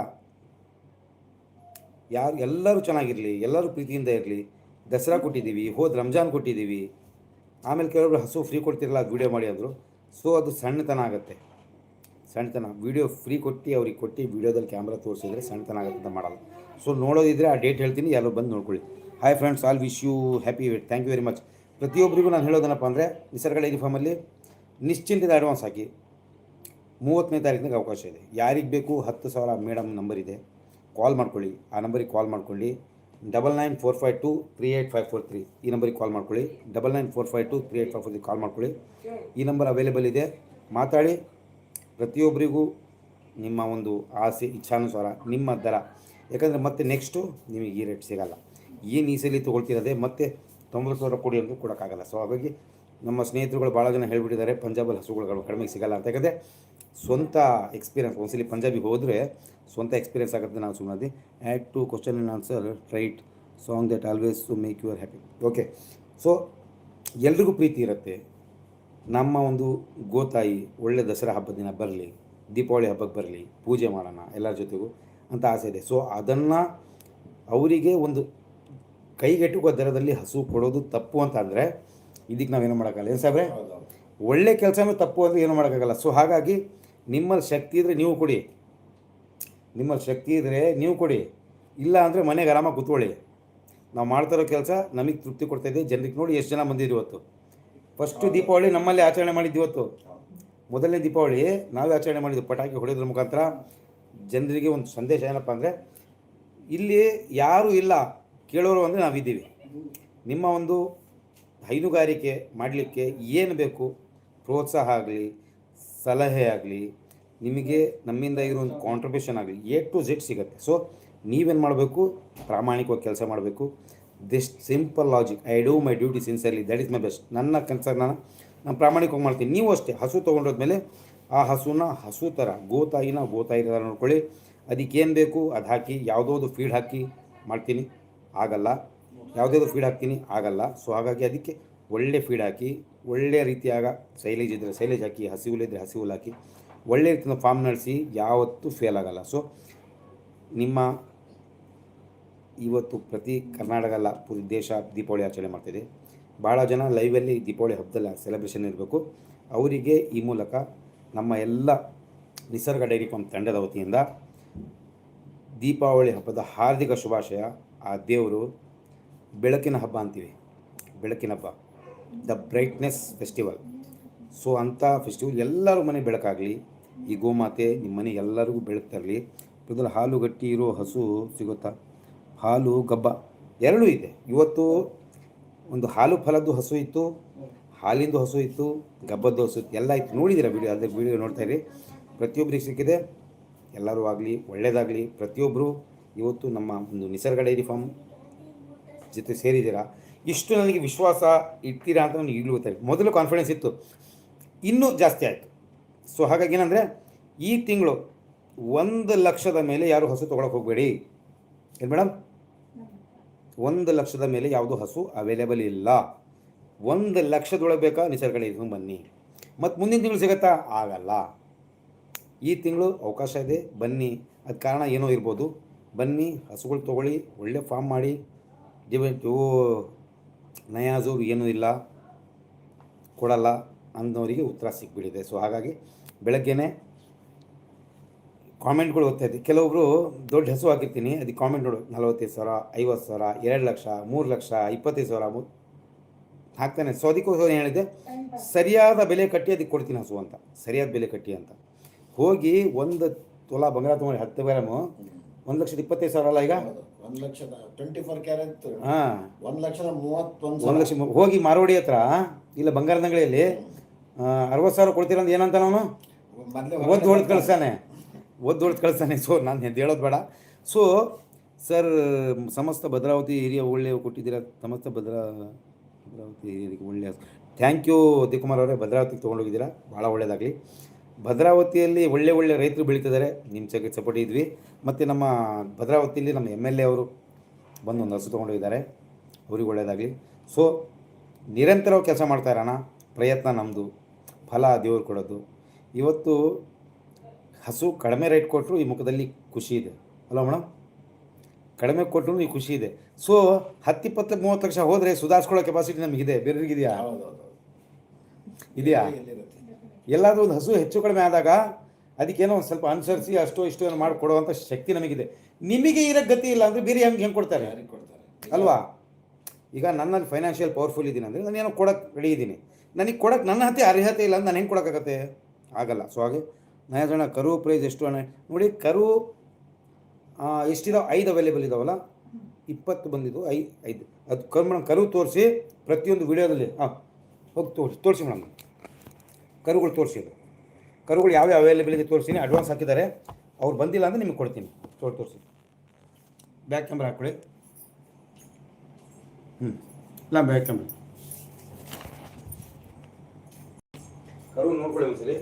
ಯಾರು, ಎಲ್ಲರೂ ಚೆನ್ನಾಗಿರಲಿ, ಎಲ್ಲರೂ ಪ್ರೀತಿಯಿಂದ ಇರಲಿ, ದಸರಾ ಕೊಟ್ಟಿದ್ದೀವಿ, ಹೋದ ರಂಜಾನ್ ಕೊಟ್ಟಿದ್ದೀವಿ. ಆಮೇಲೆ ಕೆಲವೊಬ್ರು ಹಸು ಫ್ರೀ ಕೊಡ್ತಿರಲ್ಲ, ಅದು ವೀಡಿಯೋ ಮಾಡಿ ಅಂದರು. ಸೊ ಅದು ಸಣ್ಣತನ ಆಗುತ್ತೆ. ಸಣ್ಣತನ. ವೀಡಿಯೋ ಫ್ರೀ ಕೊಟ್ಟು ಅವ್ರಿಗೆ ಕೊಟ್ಟು ವೀಡಿಯೋದಲ್ಲಿ ಕ್ಯಾಮ್ರಾ ತೋರಿಸಿದ್ರೆ ಸಣ್ಣತನ ಆಗುತ್ತೆ ಅಂತ ಮಾಡಲ್ಲ. ಸೊ ನೋಡೋದಿದ್ರೆ ಆ ಡೇಟ್ ಹೇಳ್ತೀನಿ, ಎಲ್ಲರೂ ಬಂದು ನೋಡ್ಕೊಳ್ಳಿ. Hi friends all wish you happy thank you very much ಪ್ರತಿಯೊಬ್ಬರಿಗೂ ನಾನು ಹೇಳೋದೇನಪ್ಪ ಅಂದರೆ ನಿಸರ್ಗ ಡೈರಿ ಫಾರ್ಮಲ್ಲಿ ನಿಶ್ಚಿಂತದ ಅಡ್ವಾನ್ಸ್ ಹಾಕಿ. ಮೂವತ್ತನೇ ತಾರೀಕಿನಾಗ ಅವಕಾಶ ಇದೆ. ಯಾರಿಗೆ ಬೇಕು ಹತ್ತು ಸಾವಿರ ಮೇಡಮ್ ನಂಬರ್ ಇದೆ. ಕಾಲ್ ಮಾಡ್ಕೊಳ್ಳಿ. ಆ ನಂಬರಿಗೆ ಕಾಲ್ ಮಾಡ್ಕೊಳ್ಳಿ. Double nine four five two three eight five four three ಈ ನಂಬರಿಗೆ ಕಾಲ್ ಮಾಡ್ಕೊಳ್ಳಿ. Double nine four five two three eight five four three call ಮಾಡ್ಕೊಳ್ಳಿ. ಈ ನಂಬರ್ ಅವೈಲೇಬಲ್ ಇದೆ. ಮಾತಾಡಿ. ಪ್ರತಿಯೊಬ್ಬರಿಗೂ ನಿಮ್ಮ ಒಂದು ಆಸೆ, ಇಚ್ಛಾನುಸಾರ, ನಿಮ್ಮ ದರ. ಯಾಕಂದರೆ ಮತ್ತೆ ನೆಕ್ಸ್ಟು ನಿಮಗೆ ಈ ರೇಟ್ ಸಿಗಲ್ಲ. ಏನು ಈ ಸಲ ತೊಗೊಳ್ತಿರೋದೆ ಮತ್ತೆ ತೊಂಬತ್ತು ಸಾವಿರ ಕೊಡಿ ಅಂದರೂ ಕೊಡೋಕ್ಕಾಗಲ್ಲ. ಸೊ ಹಾಗಾಗಿ ನಮ್ಮ ಸ್ನೇಹಿತರುಗಳು ಭಾಳ ಜನ ಹೇಳಿಬಿಟ್ಟಿದ್ದಾರೆ, ಪಂಜಾಬಲ್ಲಿ ಹಸುಗಳು ಕಡಿಮೆಗೆ ಸಿಗಲ್ಲ ಅಂತ. ಯಾಕಂದರೆ ಸ್ವಂತ ಎಕ್ಸ್ಪೀರಿಯನ್ಸ್ ಒಂದ್ಸಲಿ ಪಂಜಾಬಿಗೆ ಹೋದರೆ ಸ್ವಂತ ಎಕ್ಸ್ಪೀರಿಯನ್ಸ್ ಆಗುತ್ತೆ ನಾನು ಸುಮ್ಮನೆ add to question and answer right song that always to make your happy okay so ಎಲ್ರಿಗೂ ಪ್ರೀತಿ ಇರುತ್ತೆ. ನಮ್ಮ ಒಂದು ಗೋತಾಯಿ ಒಳ್ಳೆ ದಸರಾ ಹಬ್ಬದ ದಿನ ಬರಲಿ, ದೀಪಾವಳಿ ಹಬ್ಬಕ್ಕೆ ಬರಲಿ, ಪೂಜೆ ಮಾಡೋಣ ಎಲ್ಲರ ಜೊತೆಗೂ ಅಂತ ಆಸೆ ಇದೆ. ಸೊ ಅದನ್ನು ಅವರಿಗೆ ಒಂದು ಕೈಗೆಟುಕುವ ದರದಲ್ಲಿ ಹಸು ಕೊಡೋದು ತಪ್ಪು ಅಂತ ಅಂದರೆ ಇದಕ್ಕೆ ನಾವೇನು ಮಾಡೋಕ್ಕಲ್ಲ ಏನು ಸಾಬ್ರೆ ಒಳ್ಳೆ ಕೆಲಸನೂ ತಪ್ಪು ಅಂದರೆ ಏನು ಮಾಡೋಕ್ಕಾಗಲ್ಲ. ಸೊ ಹಾಗಾಗಿ ನಿಮ್ಮಲ್ಲಿ ಶಕ್ತಿ ಇದ್ದರೆ ನೀವು ಕೊಡಿ. ನಿಮ್ಮಲ್ಲಿ ಶಕ್ತಿ ಇದ್ದರೆ ನೀವು ಕೊಡಿ. ಇಲ್ಲ ಅಂದರೆ ಮನೆಗೆ ಆರಾಮಾಗಿ ಕೂತ್ಕೊಳ್ಳಿ. ನಾವು ಮಾಡ್ತಿರೋ ಕೆಲಸ ನಮಗೆ ತೃಪ್ತಿ ಕೊಡ್ತಾಯಿದೆ ಜನರಿಗೆ ನೋಡಿ ಎಷ್ಟು ಜನ ಬಂದಿದ್ರು ಇವತ್ತು. ಫಸ್ಟು ದೀಪಾವಳಿ ನಮ್ಮಲ್ಲಿ ಆಚರಣೆ ಮಾಡಿದ್ದು ಇವತ್ತು. ಮೊದಲನೇ ದೀಪಾವಳಿ ನಾವೇ ಆಚರಣೆ ಮಾಡಿದ್ದು ಪಟಾಕಿ ಹೊಡೆಯೋದ್ರ ಮುಖಾಂತರ. ಜನರಿಗೆ ಒಂದು ಸಂದೇಶ ಏನಪ್ಪ ಅಂದರೆ ಇಲ್ಲಿ ಯಾರೂ ಇಲ್ಲ ಕೇಳೋರು ಅಂದರೆ ನಾವಿದ್ದೀವಿ. ನಿಮ್ಮ ಒಂದು ಹೈನುಗಾರಿಕೆ ಮಾಡಲಿಕ್ಕೆ ಏನು ಬೇಕು? ಪ್ರೋತ್ಸಾಹ ಆಗಲಿ, ಸಲಹೆ ಆಗಲಿ, ನಿಮಗೆ ನಮ್ಮಿಂದ ಇರೋ ಒಂದು ಕಾಂಟ್ರಿಬ್ಯೂಷನ್ ಆಗಲಿ ಎ ಟು ಝೆಡ್ ಸಿಗುತ್ತೆ. ಸೊ ನೀವೇನು ಮಾಡಬೇಕು? ಪ್ರಾಮಾಣಿಕವಾಗಿ ಕೆಲಸ ಮಾಡಬೇಕು. This simple logic I do my duty sincerely that is my best ನನ್ನ ಕೆಲಸ ನಾನು ನಾನು ಪ್ರಾಮಾಣಿಕವಾಗಿ ಮಾಡ್ತೀನಿ. ನೀವು ಅಷ್ಟೇ, ಹಸು ತೊಗೊಂಡೋದ್ಮೇಲೆ ಆ ಹಸುನ ಹಸು ಥರ ಗೋತಾಯಿನ ಗೋತಾಯಿ ಥರ ನೋಡ್ಕೊಳ್ಳಿ. ಅದಕ್ಕೇನು ಬೇಕು? ಅದು ಹಾಕಿ ಯಾವುದೋದು ಫೀಡ್ ಹಾಕಿ ಮಾಡ್ತೀನಿ. ಆಗಲ್ಲ. ಯಾವುದಾದ್ರು ಫೀಡ್ ಹಾಕ್ತೀನಿ, ಆಗಲ್ಲ. ಸೊ ಹಾಗಾಗಿ ಅದಕ್ಕೆ ಒಳ್ಳೆ ಫೀಡ್ ಹಾಕಿ ಒಳ್ಳೆಯ ರೀತಿಯಾಗ ಸೈಲೇಜ್ ಇದ್ದರೆ ಸೈಲೇಜ್ ಹಾಕಿ ಹಸಿವುಲಿದ್ದರೆ ಹಸಿವುಲ್ ಹಾಕಿ, ಒಳ್ಳೆ ರೀತಿಯ ಫಾರ್ಮ್ ನಡೆಸಿ ಯಾವತ್ತೂ ಫೇಲ್ ಆಗಲ್ಲ. ಸೊ ನಿಮ್ಮ ಇವತ್ತು ಪ್ರತಿ ಕರ್ನಾಟಕ ಅಲ್ಲ ಪೂರಿ ದೇಶ ದೀಪಾವಳಿ ಆಚರಣೆ ಮಾಡ್ತಿದೆ ಭಾಳ ಜನ ಲೈವಲ್ಲಿ ದೀಪಾವಳಿ ಹಬ್ಬದಲ್ಲಿ ಸೆಲೆಬ್ರೇಷನ್ ಇರಬೇಕು. ಅವರಿಗೆ ಈ ಮೂಲಕ ನಮ್ಮ ಎಲ್ಲ ನಿಸರ್ಗ ಡೈರಿ ಫಾರ್ಮ್ ತಂಡದ ವತಿಯಿಂದ ದೀಪಾವಳಿ ಹಬ್ಬದ ಹಾರ್ದಿಕ ಶುಭಾಶಯ. ಆ ದೇವರು ಬೆಳಕಿನ ಹಬ್ಬ ಅಂತೀವಿ. ಬೆಳಕಿನ ಹಬ್ಬ. The brightness festival. ಸೊ, ಅಂಥ ಫೆಸ್ಟಿವಲ್ ಎಲ್ಲರೂ ಮನೆ ಬೆಳಕಾಗಲಿ. ಈ ಗೋಮಾತೆ ನಿಮ್ಮ ಮನೆ ಎಲ್ಲರಿಗೂ ಬೆಳಕ್ತಾರಲಿ ತರಲಿ ಮೊದಲು ಹಾಲು ಗಟ್ಟಿ ಇರೋ ಹಸು ಸಿಗುತ್ತಾ? ಹಾಲು, ಗಬ್ಬ ಎರಡೂ ಇದೆ. ಇವತ್ತು ಒಂದು ಹಾಲು ಫಲದ್ದು ಹಸು ಇತ್ತು, ಹಾಲಿಂದು ಹಸು ಇತ್ತು, ಗಬ್ಬದ್ದು ಹಸು ಇತ್ತು. ಎಲ್ಲ ಇತ್ತು. ನೋಡಿದ್ದೀರಾ ವಿಡಿಯೋ? ಅದಕ್ಕೆ ವೀಡಿಯೋ ನೋಡ್ತಾ ಇರಿ. ಪ್ರತಿಯೊಬ್ಬರಿಗೆ ಸಿಕ್ಕಿದೆ ಎಲ್ಲರೂ ಆಗಲಿ ಒಳ್ಳೆಯದಾಗಲಿ ಪ್ರತಿಯೊಬ್ಬರು ಇವತ್ತು ನಮ್ಮ ಒಂದು ನಿಸರ್ಗ ಡೈರಿ ಫಾರ್ಮ್ ಜೊತೆ ಸೇರಿದ್ದೀರಾ? ಇಷ್ಟು ನನಗೆ ವಿಶ್ವಾಸ ಇಡ್ತೀರಾ ಅಂತ ನನಗೆ ಈಗಲೂ ಗೊತ್ತಾಯಿತು ಮೊದಲು ಕಾನ್ಫಿಡೆನ್ಸ್ ಇತ್ತು. ಇನ್ನೂ ಜಾಸ್ತಿ ಆಯಿತು. ಸೊ ಹಾಗಾಗಿ ಏನಂದರೆ, ಈ ತಿಂಗಳು ಒಂದು ಲಕ್ಷದ ಮೇಲೆ ಯಾರು ಹಸು ತೊಗೊಳಕ್ಕೆ ಹೋಗಬೇಡಿ. ಏನು ಮೇಡಮ್? ಒಂದು ಲಕ್ಷದ ಮೇಲೆ ಯಾವುದು ಹಸು ಅವೈಲೇಬಲ್ ಇಲ್ಲ. ಒಂದು ಲಕ್ಷದೊಳಗೆ ಬೇಕಾ? ನಿಸರ್ಗ ಡೈರಿ ಬನ್ನಿ. ಮತ್ತು ಮುಂದಿನ ತಿಂಗಳು ಸಿಗುತ್ತಾ? ಆಗಲ್ಲ. ಈ ತಿಂಗಳು ಅವಕಾಶ ಇದೆ. ಬನ್ನಿ. ಅದು ಕಾರಣ ಏನೋ ಇರ್ಬೋದು. ಬನ್ನಿ, ಹಸುಗಳು ತೊಗೊಳ್ಳಿ, ಒಳ್ಳೆ ಫಾರ್ಮ್ ಮಾಡಿ. ಡಿವೆಂಟ್ ನಯಾಜು ಏನೂ ಇಲ್ಲ, ಕೊಡಲ್ಲ ಅಂದವರಿಗೆ ಉತ್ತರ ಸಿಕ್ಬಿಟ್ಟಿದೆ. ಸೊ ಹಾಗಾಗಿ ಬೆಳಗ್ಗೆನೇ ಕಾಮೆಂಟ್ಗಳು ಓದ್ತಾ ಇದ್ದೆ. ಕೆಲವೊಬ್ಬರು ದೊಡ್ಡ ಹೆಸರು ಹಾಕಿರ್ತೀನಿ. ಅದು ಕಾಮೆಂಟ್ ನೋಡು, ನಲವತ್ತೈದು ಸಾವಿರ, ಐವತ್ತು ಸಾವಿರ, ಎರಡು ಲಕ್ಷ, ಮೂರು ಲಕ್ಷ, ಇಪ್ಪತ್ತೈದು ಸಾವಿರ ಹಾಕ್ತಾನೆ. ಸೊ ಅದಕ್ಕೋಸ್ಕರ ಏನು ಹೇಳಿದೆ ಸರಿಯಾದ ಬೆಲೆ ಕಟ್ಟಿ ಅದಕ್ಕೆ ಕೊಡ್ತೀನಿ ಹಸು ಅಂತ. ಸರಿಯಾದ ಬೆಲೆ ಕಟ್ಟಿ ಅಂತ. ಹೋಗಿ ಒಂದು ತೊಲ ಬಂಗಾರ ತೊಗೊಂಡು ಹತ್ತು ಗ್ರಾಮು ಒಂದು ಲಕ್ಷದ ಇಪ್ಪತ್ತೈದು ಸಾವಿರ ಅಲ್ಲ ಈಗ. ಒಂದ್ ಲಕ್ಷದ ಟ್ವೆಂಟಿ ಫೋರ್ ಕ್ಯಾರೆಟ್ ಹಾಂ. ಒಂದ್ ಲಕ್ಷದ ಮೂವತ್ತೊಂದು ಒಂದು ಲಕ್ಷ ಮು- ಹೋಗಿ ಮಾರೋಡಿ ಹತ್ರ ಇಲ್ಲ ಬಂಗಾರದ ಅಂಗಡಿಯಲ್ಲಿ ಅರವತ್ತು ಸಾವಿರ ಕೊಡ್ತೀರ ಅಂತ ಏನಂತ ನಾನು ಮೊದ್ಲೇ ಒದ್ದು ಹೊಡೆದು ಕಳಿಸ್ತಾನೆ. ಒದ್ದು ಹೊಡೆದು ಕಳಿಸ್ತಾನೆ. ಸೊ ನಾನು ಎದ್ದು ಹೇಳೋದು ಬೇಡ. ಸೊ ಸರ್ ಸಮಸ್ತ ಭದ್ರಾವತಿ ಹಿರಿಯ ಒಳ್ಳೆಯ ಕೊಟ್ಟಿದ್ದೀರಾ? ಸಮಸ್ತ ಭದ್ರಾ ಭದ್ರಾವತಿ ಹಿರಿಯರಿಗೆ ಒಳ್ಳೆಯ ಥ್ಯಾಂಕ್ ಯು ದಿಕುಮಾರ್ ಅವರೇ. ಭದ್ರಾವತಿಗೆ ತೊಗೊಂಡೋಗಿದ್ದೀರಾ? ಭಾಳ ಒಳ್ಳೆಯದಾಗಲಿ ಭದ್ರಾವತಿಯಲ್ಲಿ ಒಳ್ಳೆ ಒಳ್ಳೆ ರೈತರು ಬೆಳೀತಿದ್ದಾರೆ. ನಿಮ್ಮ ಜೊತೆ ಸಪೋರ್ಟ್ ಇದ್ವಿ. ಮತ್ತು ನಮ್ಮ ಭದ್ರಾವತಿಯಲ್ಲಿ ನಮ್ಮ ಎಂ ಎಲ್ ಎ ಅವರು ಬಂದು ಒಂದು ಹಸು ತೊಗೊಂಡೋಗಿದ್ದಾರೆ ಅವ್ರಿಗೆ ಒಳ್ಳೆಯದಾಗಲಿ ಸೊ ನಿರಂತರವಾಗಿ ಕೆಲಸ ಮಾಡ್ತಾ ಇರೋಣ. ಪ್ರಯತ್ನ ನಮ್ಮದು ಫಲ ದೇವ್ರು ಕೊಡೋದು. ಇವತ್ತು ಹಸು ಕಡಿಮೆ ರೇಟ್ ಕೊಟ್ಟರು ಈ ಮುಖದಲ್ಲಿ ಖುಷಿ ಇದೆ. ಅಲ್ಲ ಮೇಡಮ್ ಕಡಿಮೆ ಕೊಟ್ಟರು ಈ ಖುಷಿ ಇದೆ. ಸೊ ಹತ್ತಿಪ್ಪತ್ತು ಮೂವತ್ತು ಲಕ್ಷ ಹೋದರೆ ಸುಧಾರಿಸ್ಕೊಳ್ಳೋ ಕೆಪಾಸಿಟಿ ನಮಗಿದೆ ಬೇರೆಯವ್ರಿಗಿದೆಯಾ ಇದೆಯಾ? ಎಲ್ಲಾದರೂ ಒಂದು ಹಸು ಹೆಚ್ಚು ಕಡಿಮೆ ಆದಾಗ ಅದಕ್ಕೇನೋ ಒಂದು ಸ್ವಲ್ಪ ಅನುಸರಿಸಿ ಅಷ್ಟು ಇಷ್ಟೋ ಏನೋ ಮಾಡಿ ಕೊಡುವಂಥ ಶಕ್ತಿ ನಮಗಿದೆ. ನಿಮಗೆ ಇರೋ ಗತಿ ಇಲ್ಲ ಅಂದರೆ ಬೇರೆ ಹೆಂಗೆ ಹೆಂಗೆ ಕೊಡ್ತಾರೆ? ಅಲ್ವಾ? ಈಗ ನನ್ನಲ್ಲಿ ಫೈನಾನ್ಷಿಯಲ್ ಪವರ್ಫುಲ್ ಇದ್ದೀನಿ ಅಂದರೆ ನಾನು ಏನೋ ಕೊಡೋಕ್ಕೆ ರೆಡಿ ಇದ್ದೀನಿ ನನಗೆ ಕೊಡೋಕ್ಕೆ ನನ್ನ ಹತ್ತಿ ಅರ್ಹತೆ ಇಲ್ಲ ಅಂದ್ರೆ ನಾನು ಹೆಂಗೆ ಕೊಡೋಕ್ಕಾಗತ್ತೆ? ಆಗಲ್ಲ. ಸೊ ಹಾಗೆ ನಾನು ಕರು ಪ್ರೈಸ್ ಎಷ್ಟು ಅಣ್ಣ? ನೋಡಿ ಕರು ಎಷ್ಟಿದಾವೆ? ಐದು ಅವೈಲೇಬಲ್ ಇದಾವಲ್ಲ? ಇಪ್ಪತ್ತು ಬಂದಿದ್ದು. ಐ ಐದು. ಅದು ಕರು ಮೇಡಮ್ ಕರು ತೋರಿಸಿ ಪ್ರತಿಯೊಂದು ವಿಡಿಯೋದಲ್ಲಿ ಹಾಂ ಹೋಗಿ ತೋರಿಸಿ. ತೋರಿಸಿ ಮೇಡಮ್ ಕರುಗಳು ತೋರಿಸಿ ಅದು ಕರುಗಳು ಯಾವ ಅವೈಲೇಬಲ್ ಇದೆ ತೋರಿಸ್ತೀನಿ ಅಡ್ವಾನ್ಸ್ ಹಾಕಿದ್ದಾರೆ ಅವ್ರು ಬಂದಿಲ್ಲ ಅಂದರೆ ನಿಮಗೆ ಕೊಡ್ತೀನಿ ತೋರ್ ತೋರಿಸಿ ಬ್ಯಾಕ್ ಕ್ಯಾಮ್ರಾ ಹಾಕೊಳ್ಳಿ ಹ್ಞೂ ಇಲ್ಲ ಬ್ಯಾಕ್ ಕ್ಯಾಮ್ರಾ ಕರು ನೋಡ್ಕೊಳ್ಳಿ ಒಂದ್ಸಲಿ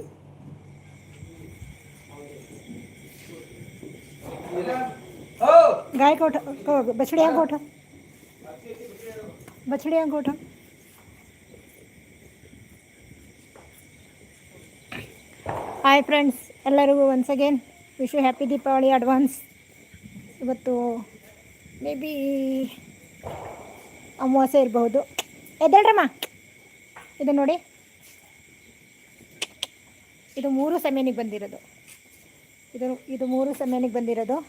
गाय को उठा को बछड़िया को उठा बछड़िया को उठा ಹಾಯ್ ಫ್ರೆಂಡ್ಸ್ ಎಲ್ಲರಿಗೂ once again wish you happy Deepavali advance ಇವತ್ತು ಮೇ ಬಿ ಅಮಾವಾಸ್ಯೆ ಇರಬಹುದು. ಎದ್ದೇಳ್ರಮ್ಮ. ಇದು ನೋಡಿ. ಇದು ಮೂರು ಸಮಯನಿಗೆ ಬಂದಿರೋದು. ಇದು ಇದು ಮೂರು ಸಮಯನಿಗೆ ಬಂದಿರೋದು.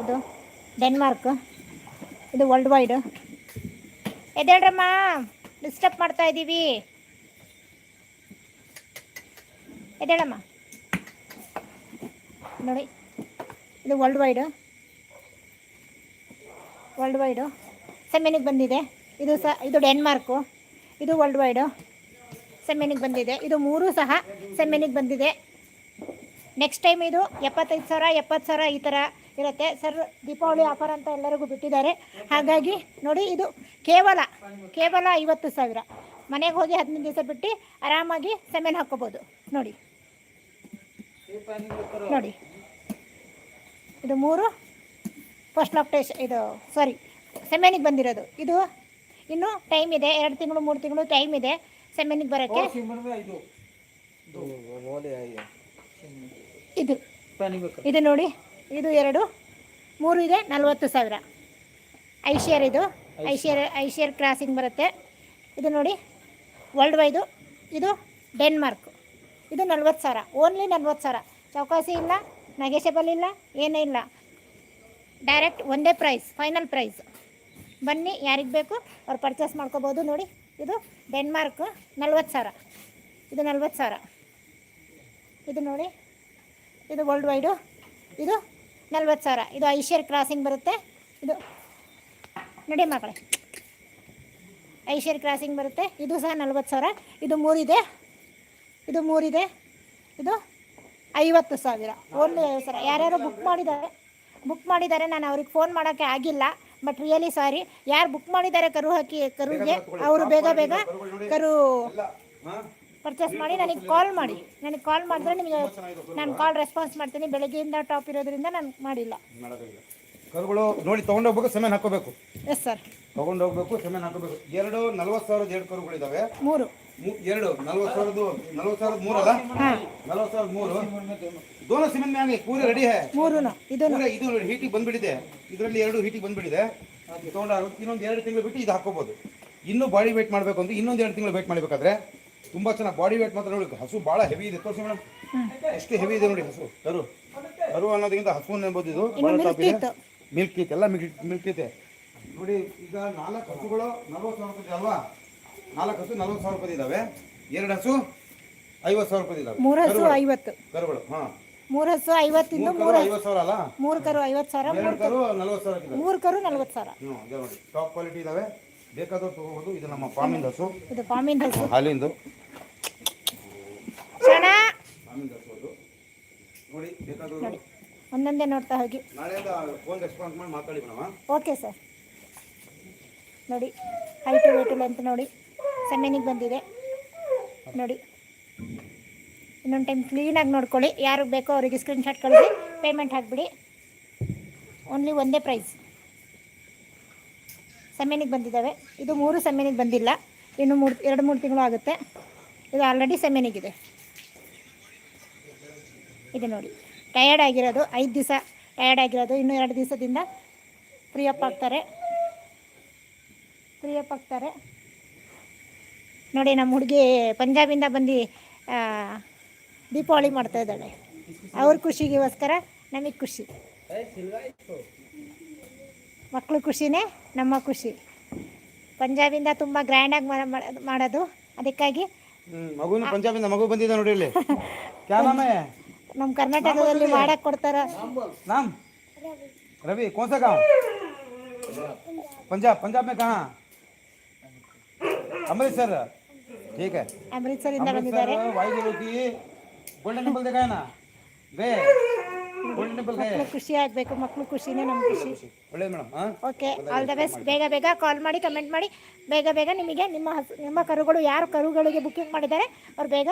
ಇದು ಡೆನ್ಮಾರ್ಕ್ ಇದು ವರ್ಲ್ಡ್ ವೈಡ್ ಎದ್ದೇಳ್ರಮ್ಮ. ಡಿಸ್ಟರ್ಬ್ ಮಾಡ್ತಾ ಇದ್ದೀವಿ ಎದ್ದೇಳಮ್ಮ ನೋಡಿ, ಇದು ವರ್ಲ್ಡ್ ವೈಡು ವರ್ಲ್ಡ್ ವೈಡು ಸೆಮೆನಿಗೆ ಬಂದಿದೆ? ಇದು ಸಹ ಇದು ಡೆನ್ಮಾರ್ಕು. ಇದು ವರ್ಲ್ಡ್ ವೈಡು ಸೆಮೆನಿಗೆ ಬಂದಿದೆ? ಇದು ಮೂರು ಸಹ ಸೆಮೆನಿಗೆ ಬಂದಿದೆ? ನೆಕ್ಸ್ಟ್ ಟೈಮ್ ಇದು ಎಪ್ಪತ್ತೈದು ಸಾವಿರ, ಎಪ್ಪತ್ತು ಸಾವಿರ ಈ ಥರ ಇರುತ್ತೆ. ಸರ್, ದೀಪಾವಳಿ ಆಫರ್ ಅಂತ ಎಲ್ಲರಿಗೂ ಬಿಟ್ಟಿದ್ದಾರೆ. ಹಾಗಾಗಿ ನೋಡಿ, ಇದು ಕೇವಲ ಕೇವಲ ಐವತ್ತು ಸಾವಿರ. ಮನೆಗೆ ಹೋಗಿ ಹದಿನೈದು ದಿವಸ ಬಿಟ್ಟು ಆರಾಮಾಗಿ ಸೆಮೆನ್ ಹಾಕ್ಕೋಬೋದು. ನೋಡಿ. ನೋಡಿ. ಇದು ಮೂರು ಫಸ್ಟ್ ಲಾಕ್ಟೇಶ್ ಇದು ಸಾರಿ ಸೆಮೆನಿಗೆ ಬಂದಿರೋದು. ಇದು ಇನ್ನು ಟೈಮ್ ಇದೆ ಎರಡು ತಿಂಗಳು ಮೂರು ತಿಂಗಳು ಟೈಮ್ ಇದೆ ಸೆಮೆನಿಗೆ ಬರೋಕ್ಕೆ. ಇದು. ಇದು ನೋಡಿ ಇದು ಎರಡು ಮೂರು ಇದೆ ನಲ್ವತ್ತು ಸಾವಿರ. ಐಶಿಯರ್ ಇದು. ಐಶಿಯರ್ ಐಶಿಯರ್ ಕ್ರಾಸಿಂಗ್ ಬರುತ್ತೆ. ಇದು ನೋಡಿ ವರ್ಲ್ಡ್ ವೈದು ಇದು ಡೆನ್ಮಾರ್ಕ್ ಇದು ನಲ್ವತ್ತು ಸಾವಿರ. ಓನ್ಲಿ ನಲ್ವತ್ತು ಸಾವಿರ. ಚೌಕಾಸಿ ಇಲ್ಲ, ನಗೇಶಬಲ್ ಇಲ್ಲ, ಏನೂ ಇಲ್ಲ. ಡೈರೆಕ್ಟ್ ಒಂದೇ ಪ್ರೈಸ್ ಫೈನಲ್ ಪ್ರೈಸ್ ಬನ್ನಿ, ಯಾರಿಗೆ ಬೇಕು, ಅವ್ರು ಪರ್ಚೇಸ್ ಮಾಡ್ಕೋಬೋದು ನೋಡಿ. ಇದು ಡೆನ್ಮಾರ್ಕ್ ನಲ್ವತ್ತು ಸಾವಿರ. ಇದು ನಲ್ವತ್ತು ಸಾವಿರ. ಇದು ನೋಡಿ. ಇದು ವರ್ಲ್ಡ್ ವೈಡು ಇದು ನಲ್ವತ್ತು ಸಾವಿರ. ಇದು ಐಶಿಯರ್ ಕ್ರಾಸಿಂಗ್ ಬರುತ್ತೆ. ಇದು ನೋಡಿ ಮಕ್ಕಳೇ ಐಶಿಯರ್ ಕ್ರಾಸಿಂಗ್ ಬರುತ್ತೆ. ಇದು ಸಹ ನಲ್ವತ್ತು ಸಾವಿರ. ಇದು ಮೂರಿದೆ. ಇದು ಮೂರಿದೆ. ಇದು ಐವತ್ತು ಸಾವಿರ. ಓನ್ಲಿ ಸರ ಯಾರ್ಯಾರು ಬುಕ್ ಮಾಡಿದ್ದಾರೆ. ಬುಕ್ ಮಾಡಿದ್ದಾರೆ. ನಾನು ಅವ್ರಿಗೆ ಫೋನ್ ಮಾಡೋಕ್ಕೆ ಆಗಿಲ್ಲ. ಬಟ್ ರಿಯಲಿ ಸಾರಿ ಯಾರು ಬುಕ್ ಮಾಡಿದ್ದಾರೆ ಕರು ಹಾಕಿ ಕರುಗೆ ಅವರು ಬೇಗ ಬೇಗ ಕರು ಪರ್ಚೇಸ್ ಮಾಡಿ. ನನಗೆ ಕಾಲ್ ಮಾಡಿ. ನನಗೆ ಕಾಲ್ ಮಾಡಿದ್ರೆ ನಿಮಗೆ ನಾನು ಕಾಲ್ ರೆಸ್ಪಾನ್ಸ್ ಮಾಡ್ತೀನಿ. ಬೆಳಗ್ಗೆಯಿಂದ ಟಾಪ್ ಇರೋದ್ರಿಂದ ನಾನು ಮಾಡಿಲ್ಲ. ಕರುಗಳು ನೋಡಿ ತೊಗೊಂಡೋಗ್ಬೇಕು ಸೆಮೆನ್ ಹಾಕೋಬೇಕು ಎಸ್ ಸರ್ ತೊಗೊಂಡೋಗ್ಬೇಕು ಸೆಮೆನ್ ಹಾಕೋಬೇಕು ಎರಡು ನಲ್ವತ್ತು ಸಾವಿರದ ಎರಡು ಕರುಗಳಿದಾವೆ. ಮೂರು. ಮೂ- ಎರಡು ನಲ್ವತ್ತು ಸಾವಿರದ ನಲ್ವತ್ತು ಸಾವಿರದ ಮೂರಲ್ಲ ನಲ್ವತ್ತು ಸಾವಿರದ ಮೂರು. ದೋನ ಸಿಮೆಂಟ್ ಮ್ಯಾಗೆ ಪೂರ ರೆಡಿ ಹೇ? ಇದು ಪೂರ ಇದು ಹೀಟಿಗೆ ಬಂದ್ಬಿಟ್ಟಿದೆ. ಇದರಲ್ಲಿ ಎರಡು ಹೀಟಿಗೆ ಬಂದ್ಬಿಟ್ಟಿದೆ. ತಗೊಂಡು ಇನ್ನೊಂದು ಎರಡು ತಿಂಗಳು ಬಿಟ್ಟು ಇದು ಹಾಕೋಬಹುದು ಇನ್ನೂ ಬಾಡಿ ವೇಟ್ ಮಾಡಬೇಕು ಅಂದ್ರೆ ಇನ್ನೊಂದು ಎರಡು ತಿಂಗಳು ವೇಟ್ ಮಾಡ್ಬೇಕಾದ್ರೆ ತುಂಬಾ ಚೆನ್ನಾಗಿ ಬಾಡಿ ವೇಟ್ ಮಾತ್ರ ನೋಡಿ ಹಸು ಭಾಳ ಹೆವಿ ಇದೆ. ತೋರಿಸಿ ಮೇಡಮ್ ಎಷ್ಟು ಹೆವಿ ಇದೆ ನೋಡಿ ಹಸು ಕರು. ಕರು ಅನ್ನೋದಕ್ಕಿಂತ ಹಸು ಅನ್ಬೋದು ಇದು ಭಾಳ ಟಾಪ್ ಇದೆ. ಇತ್ತು. ಮಿಲ್ಕ್ ಕೇಕ್ ಎಲ್ಲ ಮಿಲ್ಕ್ ಮಿಲ್ಕ್ ಇದೆ ನೋಡಿ ಈಗ ನಾಲ್ಕು ಹಸುಗಳು ನಲ್ವತ್ತು ಸಾವಿರ ರೂಪಾಯಿ ಅಲ್ವಾ? ನಾಲ್ಕು ಹಸು ನಲ್ವತ್ತು ಸಾವಿರ ರೂಪಾಯಿ ಇದಾವೆ. ಎರಡು ಹಸು ಐವತ್ತು ಸಾವಿರ ರೂಪಾಯಿ ಇದಾವೆ. ಮೂರು ಹಸು. ಐವತ್ತು. ಕರುಗಳು ಹಾಂ. ಮೂರು ಹಸು ಐವತ್ತಿಂದ ಮೂರು ಐವತ್ತು ಸಾವಿರ ಅಲ್ಲ? ಮೂರು ಕರು ಐವತ್ತು ಸಾವಿರ ಮೂರು ಕರು ನಲ್ವತ್ತು ಸಾವಿರ ಮೂರು ಕರು ನಲ್ವತ್ತು ಸಾವಿರ. ಹ್ಞೂ ಅದೇ ನೋಡಿ. ಟಾಪ್ ಕ್ವಾಲಿಟಿ ಇದಾವೆ. ಬೇಕಾದವ್ರು ತಗೋಬಹುದು. ಇದು ನಮ್ಮ ಫಾರ್ಮಿಂದ ಹಸು. ಇದು ಪಾಮಿನ್ ಹಸು. ಹಾಲಿಂದು. ಫಾರ್ಮಿಂದ ಹಸು ಅದು. ನೋಡಿ ಬೇಕಾದವರು ನೋಡಿ. ಒಂದೊಂದೇ ನೋಡ್ತಾ ಹೋಗಿ. Okay sir. ನೋಡಿ ಹೈಟು ವೇಟು ಲೆಂತ್ ನೋಡಿ ಸಣ್ಣನಿಗೆ ಬಂದಿದೆ. ನೋಡಿ ಇನ್ನೊಂದು ಟೈಮ್ ಕ್ಲೀನಾಗಿ ನೋಡ್ಕೊಳ್ಳಿ. ಯಾರಿಗೆ ಬೇಕೋ ಅವರಿಗೆ ಸ್ಕ್ರೀನ್ಶಾಟ್ ಕಳಿಸಿ ಪೇಮೆಂಟ್ ಹಾಕಿಬಿಡಿ. ಓನ್ಲಿ ಒಂದೇ ಪ್ರೈಸ್ ಸೆಮೆನಿಗೆ ಬಂದಿದ್ದಾವೆ. ಇದು ಮೂರು ಸೆಮೆನಿಗೆ ಬಂದಿಲ್ಲ. ಇನ್ನು ಮೂರು ಎರಡು ಮೂರು ತಿಂಗಳು ಆಗುತ್ತೆ. ಇದು ಆಲ್ರೆಡಿ ಸೆಮೆನಿಗಿದೆ ಇದು ನೋಡಿ. ಟಯರ್ಡ್ ಆಗಿರೋದು ಐದು ದಿವಸ ಟಯರ್ಡ್ ಆಗಿರೋದು. ಇನ್ನೂ ಎರಡು ದಿವಸದಿಂದ ಫ್ರೀ ಅಪ್ ಆಗ್ತಾರೆ. ಫ್ರೀ ಅಪ್ ಆಗ್ತಾರೆ. ನೋಡಿ, ನಮ್ಮ ಹುಡುಗಿ ಪಂಜಾಬಿಂದ ಬಂದು ದೀಪಾವಳಿ ಮಾಡ್ತಾ ಇದ್ದಾಳೆ. ಅವ್ರ ಖುಷಿಗೋಸ್ಕರ ನಮಗೆ ಖುಷಿ. ಮಕ್ಕಳು ಖುಷಿನೇ, ನಮ್ಮ ಖುಷಿ. ಪಂಜಾಬಿಂದ ತುಂಬ ಗ್ರ್ಯಾಂಡಾಗಿ ಮಾಡೋದು. ಅದಕ್ಕಾಗಿ ಮಗು ಪಂಜಾಬಿಂದ ಮಗು ಬಂದಿದೆ ನೋಡಿ ಇಲ್ಲಿ. ನಮ್ಮ ಕರ್ನಾಟಕದಲ್ಲಿ ಮಾಡಕ್ಕೆ ಕೊಡ್ತಾರ नाम रवि कौन सा गांव पंजाब पंजाब में कहाँ अमृतसर ठीक है ಅಮೃತ್ಸರಿಂದ अमृतसर ಬಂದಿದ್ದಾರೆ वायुगुरु की ಗೋಲ್ಡನ್ ಟೆಂಪಲ್ ದೇಖಾ ನಾ ಗೇ ಗೋಲ್ಡನ್ ಟೆಂಪಲ್ ಗೇ ಮಕ್ಕಳು ಖುಷಿ ಆಗಬೇಕು ಮಕ್ಕಳು ಖುಷಿನೇ ನಮ್ಮ ಖುಷಿ ಒಳ್ಳೇದು ಮೇಡಮ್ ಹಾಂ ಓಕೆ ಆಲ್ ದ ಬೆಸ್ಟ್ ಬೇಗ ಬೇಗ ಕಾಲ್ ಮಾಡಿ ಕಮೆಂಟ್ ಮಾಡಿ ಬೇಗ ಬೇಗ ನಿಮಗೆ ನಿಮ್ಮ ಹಸು ನಿಮ್ಮ ಕರುಗಳು ಯಾರು ಕರುಗಳಿಗೆ ಬುಕ್ಕಿಂಗ್ ಮಾಡಿದ್ದಾರೆ ಅವ್ರು ಬೇಗ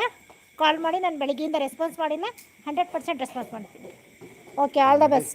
ಕಾಲ್ ಮಾಡಿ ನಾನು ಬೆಳಗ್ಗೆಯಿಂದ ರೆಸ್ಪಾನ್ಸ್ ಮಾಡಿಲ್ಲ ಹಂಡ್ರೆಡ್ ಪರ್ಸೆಂಟ್ ರೆಸ್ಪಾನ್ಸ್ ಮಾಡ್ತೀನಿ. Okay all the best